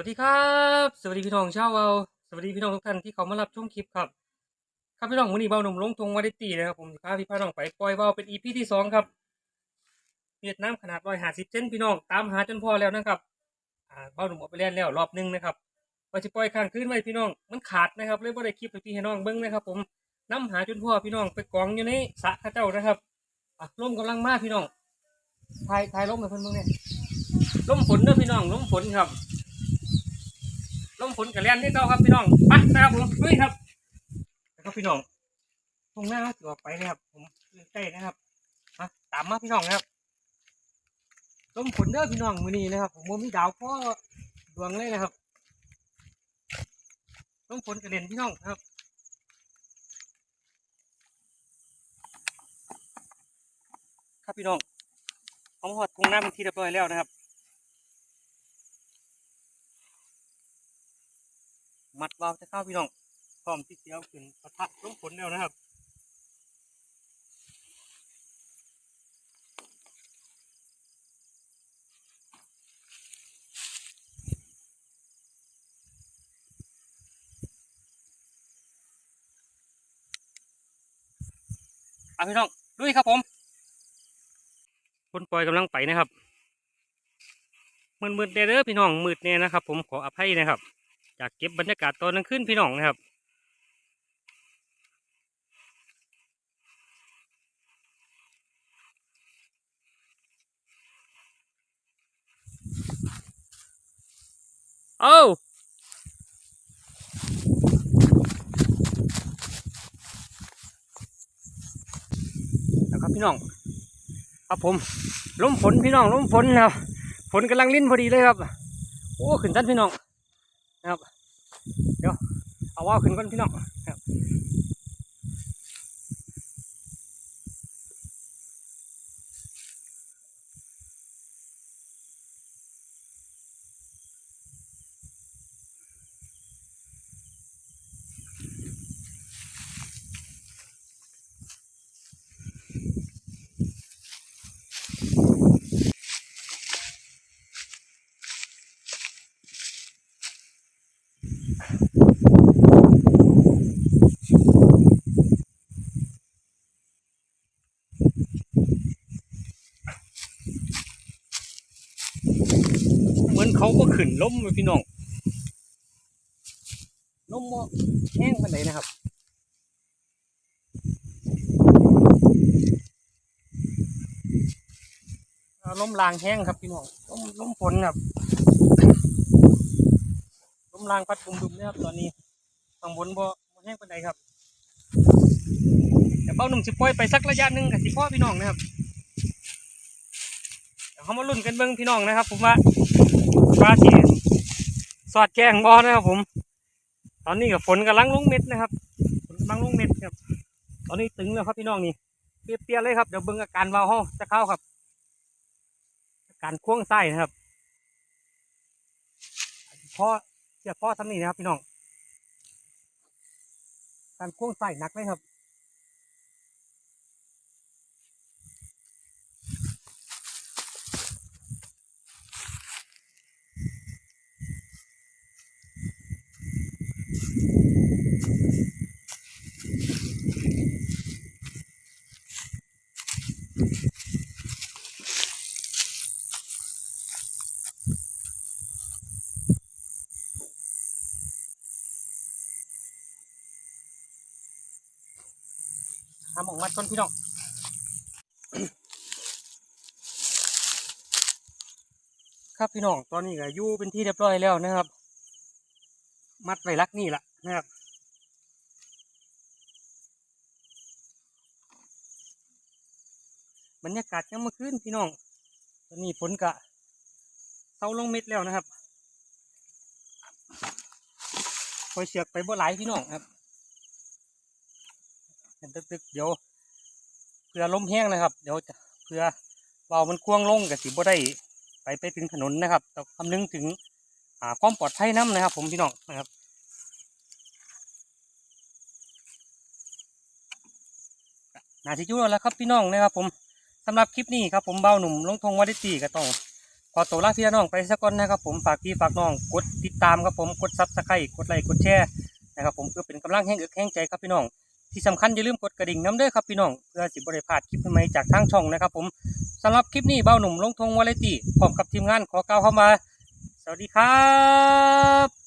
วัสดีครับ สวัสดีพี่น้องชาวเราสวัสดีพี่น้องทุกท่านที่เขามารับชมคลิปครับ ครับพี่น้องวันนี้เบาหนุ่มลงทงวาได้ตีนะครับผมพาพี่พาน้องไปปล่อยเบาเป็นอีพีที่สองครับเวียดนามขนาดร้อยห้าสิบเซนพี่น้องตามหาจนพอแล้วนะครับอ่าเบาหนุ่มเอาไปเล่นแล้วรอบหนึงนะครับว่าจะปล่อยข้างคืนไว้พี่น้องมันขาดนะครับเลยบ่ได้คลิปให้พี่ให้น้องเบิ้งนะครับ ผมน้ำหาจนพ่อพี่น้องไปกองอยู่ในสระข้าเจ้านะครับอะลมกำลังมาพี่น้องทายทายลมให้เพิ่นเบิ่งเนี่ยลมฝนเด้อพี่น้องลมฝนครับ ลมฝนกับเลนที่เก่าครับพี่น้องไปนะครับผมเฮ้ยครับนะครับพี่น้องตรงหน้าถือว่าไปเลยครับผมใกล้นะครับมาตามมาพี่น้องนะครับลมฝนเด้อพี่น้องมือนี้นะครับ ผมมีดาวพ่อดวงเลยนะครับลมฝนกับเลนพี่น้องครับครับพี่น้องเอามหอดตรงหน้าเป็นที่เรียบร้อยแล้วนะครับ มัดวาวจะเข้าพี่น้องพร้อมที่จะเอาขึ้นปะทะล้มฝนแล้วนะครับเอาพี่น้องด้วยครับผมคนปล่อยกำลังไปนะครับมืดๆเด้อพี่น้องมืดแน่นะครับ ผมขออภัยนะครับ อยากเก็บบรรยากาศตอนกลางคืนพี่น้องนะครับเอาแล้วครับพี่น้องครับผมล้มฝนพี่น้องล้มฝนนะครับฝนกำลังลิ้นพอดีเลยครับ โอ้ขึ้นสั้นพี่น้อง เดี๋ยวเอาว่าวขึ้นก่อนพี่น้อง เขาก็ขึ้นล้มเลยพี่น้องล้มว่าแห้งมันไหนนะครับล้มลางแห้งครับพี่น้องล้มล้มฝนครับล้มลางพัดบุมดุมเนี่ยครับตอนนี้ข้างบนบ่แห้งปานครับแต่เป้าหนุ่มสิปล่อยไปสักระยะหนึ่งกับสิพ่อพี่น้องนะครับเดี๋ยวเขามาลุ้นกันเบิ่งพี่น้องนะครับ ผมว่า ว่าสิสอดแกงบอนะครับผม ตอนนี้กับฝนกำลังลงเม็ดนะครับฝนกำลังลงเม็ดครับ ตอนนี้ตึงแล้วครับพี่น้องนี่เปรี้ยๆเลยครับเดี๋ยวเบิ่งอาการวาวเขาจะเข้าครับการควงไส้นะครับพ่อเสียพ่อทำนี่นะครับพี่น้องการควงไส้หนักเลยครับ ทำออกมาต้นพี่น้องครับพี่น้องตอนนี้ก็อยู่เป็นที่เรียบร้อยแล้วนะครับ มัดไว้รักนี่แหละนะครับบรรยากาศยังเมื่อคืนพี่น้อง ตอนนี้ฝนกะเศร้าลงเม็ดแล้วนะครับคอยเสือกไปบ่หลายพี่น้องครับ ตึกๆเดี๋ยวเพื่อล้มแห้งนะครับ เดี๋ยวเพื่อเบามันกว้างลงกับสิบ่ได้ไปไปถึงถนนนะครับต้องคำนึงถึงความปลอดภัยน้ำนะครับ ผมพี่น้องนะครับนาทีจุแล้วครับพี่น้องนะครับ ผมสำหรับคลิปนี้ครับผมเบาหนุ่มลงทงวัดตีก็ต้องขอตัวลาพี่น้องไปสักก่อนนะครับ ผมฝากพี่ฝากน้องกดติดตามครับผมกดซับสไครต์กดไลค์กดแชร์นะครับ ผมเพื่อเป็นกำลังแห่งเอกแห่งใจครับพี่น้อง ที่สำคัญอย่าลืมกดกระดิ่งน้ำเด้อครับพี่น้องเพื่อสิบริพลาดคลิปใหม่จากทางช่องนะครับผมสำหรับคลิปนี้เบ้าหนุ่มลงทงวาเลตี้พร้อมกับทีมงานขอกล่าวเข้ามา สวัสดีครับ